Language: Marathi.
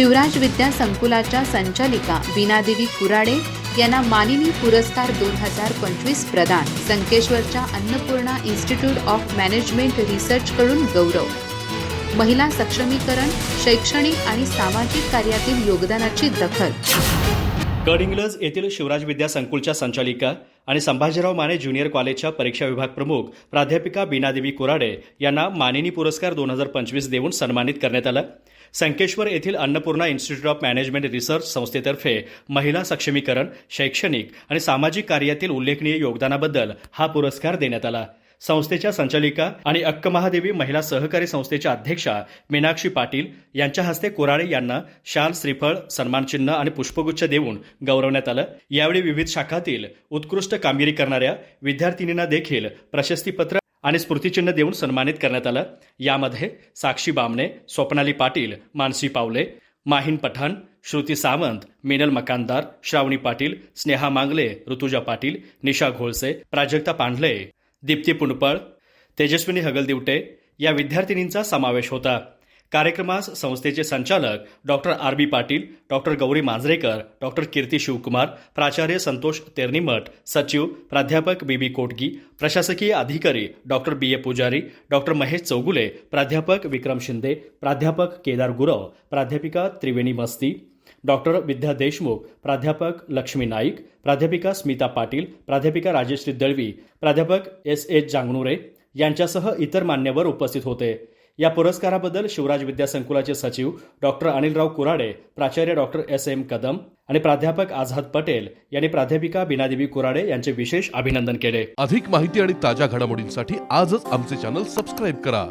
शिवराज विद्या संकुलाच्या संचालिका बीनादेवी कुराडे यांना मानिनी पुरस्कार दोन हजार पंचवीस प्रदान. संकेश्वरच्या अन्नपूर्णा इन्स्टिट्यूट ऑफ मॅनेजमेंट रिसर्चकडून गौरव. महिला सक्षमीकरण शैक्षणिक आणि सामाजिक कार्यातील योगदानाची दखल. गडहिंग्लज येथील शिवराज विद्या संकुलच्या संचालिका आणि संभाजीराव माने ज्युनियर कॉलेजच्या परीक्षा विभाग प्रमुख प्राध्यापिका बीनादेवी कुराडे यांना मानिनी पुरस्कार दोन हजार पंचवीस देऊन सन्मानित करण्यात आलं. संकेश्वर येथील Annapurna institute of management research संस्थेतर्फे महिला सक्षमीकरण शैक्षणिक आणि सामाजिक कार्यातील उल्लेखनीय योगदानाबद्दल हा पुरस्कार देण्यात आला. संस्थेच्या संचालिका आणि अक्क महादेवी महिला सहकारी संस्थेच्या अध्यक्षा मीनाक्षी पाटील यांच्या हस्ते कोराळे यांना शाल श्रीफळ सन्मानचिन्ह आणि पुष्पगुच्छ देऊन गौरवण्यात आलं. यावेळी विविध शाखातील उत्कृष्ट कामगिरी करणाऱ्या विद्यार्थिनींना देखील प्रशस्तीपत्र आणि स्मृतिचिन्ह देऊन सन्मानित करण्यात आलं. यामध्ये साक्षी बामणे स्वप्नाली पाटील मानसी पावले माहीन पठाण श्रुती सावंत मिनल मकानदार श्रावणी पाटील स्नेहा मांगले ऋतुजा पाटील निशा घोळसे प्राजक्ता पांढले दीप्ती पुणपळ तेजस्विनी हगलदिवटे या विद्यार्थिनींचा समावेश होता. कार्यक्रमास संस्थेचे संचालक doctor R B Patil doctor Gauri Manjrekar doctor Kirti Shivkumar प्राचार्य संतोष तेरणीमठ सचिव प्राध्यापक बी बी कोटगी प्रशासकीय अधिकारी डॉक्टर बी ए पुजारी डॉक्टर महेश चौगुले प्राध्यापक विक्रम शिंदे प्राध्यापक केदार गुरव प्राध्यापिका त्रिवेणी मस्ती डॉक्टर विद्या देशमुख प्राध्यापक लक्ष्मी नाईक प्राध्यापिका स्मिता पाटील प्राध्यापिका राजेश्री दळवी प्राध्यापक एस एच जांगणुरे यांच्यासह इतर मान्यवर उपस्थित होते. या पुरस्काराबद्दल शिवराज विद्यासंकुलाचे सचिव डॉक्टर अनिलराव कुराडे प्राचार्य डॉक्टर एस एम कदम आणि प्राध्यापक आझाद पटेल यांनी प्राध्यापिका बिनादेवी कुराडे यांचे विशेष अभिनंदन केले. अधिक माहिती आणि ताज्या घडामोडींसाठी आजच आमचे चॅनल सबस्क्राईब करा.